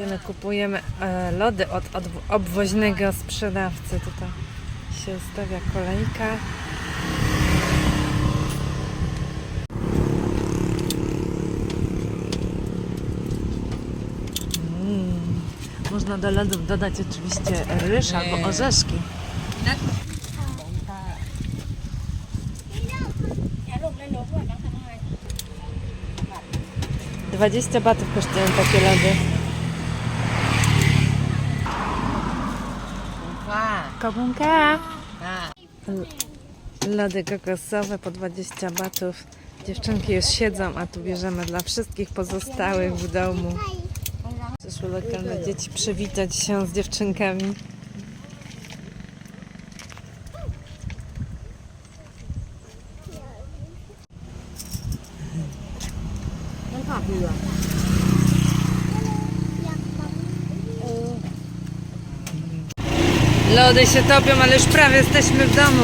Idziemy, kupujemy e, lody od, od obwoźnego sprzedawcy. Tutaj się ustawia kolejka. Mm. Można do lodów dodać oczywiście ryż albo orzeszki. 20 batów kosztują takie lody. Bunka! Lody kokosowe po 20 batów. Dziewczynki już siedzą, a tu bierzemy dla wszystkich pozostałych w domu. Przyszły lokalne dzieci przywitać się z dziewczynkami. Thank. Lody się topią, ale już prawie jesteśmy w domu.